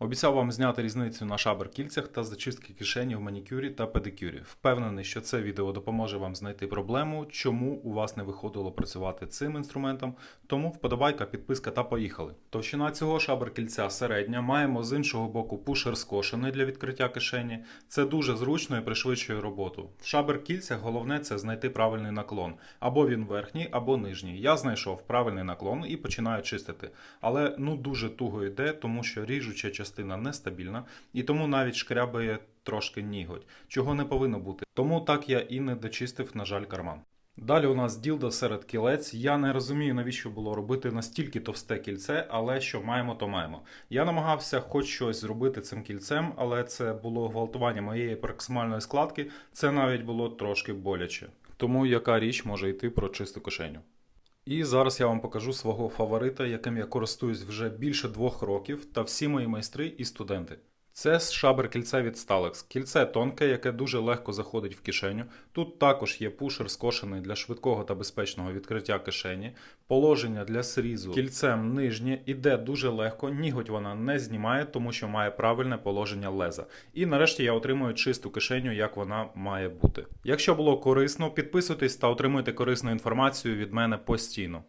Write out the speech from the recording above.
Обіцяв вам зняти різницю на шабер кільцях та зачистки кишені в манікюрі та педикюрі. Впевнений, що це відео допоможе вам знайти проблему, чому у вас не виходило працювати цим інструментом. Тому вподобайка, підписка та поїхали. Товщина цього шабер кільця середня. Маємо з іншого боку пушер скошений для відкриття кишені. Це дуже зручно і пришвидшує роботу. В шабер кільцях головне це знайти правильний наклон. Або він верхній, або нижній. Я знайшов правильний наклон і починаю чистити. Але ну дуже туго йде, тому що ріжуча частина нестабільна, і тому навіть шкрябає трошки ніготь, чого не повинно бути. Тому так я і не дочистив, на жаль, карман. Далі у нас ділда серед кілець. Я не розумію, навіщо було робити настільки товсте кільце, але що маємо, то маємо. Я намагався хоч щось зробити цим кільцем, але це було гвалтування моєї проксимальної складки. Це навіть було трошки боляче. Тому яка річ може йти про чисту кишеню? І зараз я вам покажу свого фаворита, яким я користуюсь вже більше двох років, та всі мої майстри і студенти. Це шабер кільце від Stalex. Кільце тонке, яке дуже легко заходить в кишеню. Тут також є пушер скошений для швидкого та безпечного відкриття кишені. Положення для срізу кільцем нижнє іде дуже легко, ніготь вона не знімає, тому що має правильне положення леза. І нарешті я отримую чисту кишеню, як вона має бути. Якщо було корисно, підписуйтесь та отримуйте корисну інформацію від мене постійно.